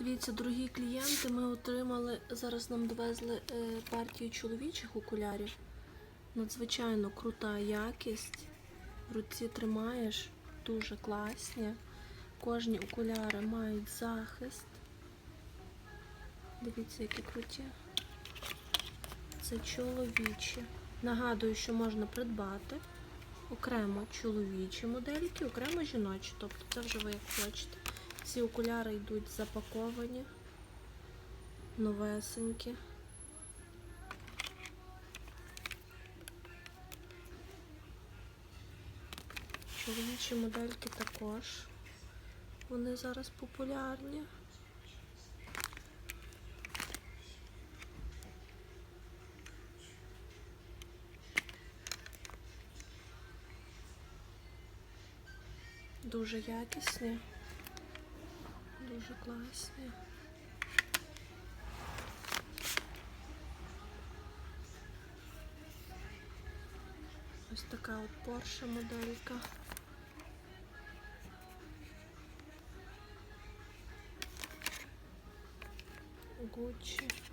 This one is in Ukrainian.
Дивіться, дорогі клієнти, ми отримали, зараз нам довезли е, партію чоловічих окулярів. Надзвичайно крута якість. В руці тримаєш, дуже класні. Кожні окуляри мають захист. Дивіться, які круті. Це чоловічі. Нагадую, що можна придбати окремо чоловічі модельки, окремо жіночі. Тобто це вже ви як хочете. Ці окуляри йдуть запаковані, новесенькі. Чоловічі модельки також. Вони зараз популярні. Дуже якісні, дуже класні. Ось така от Porsche моделька. Gucci.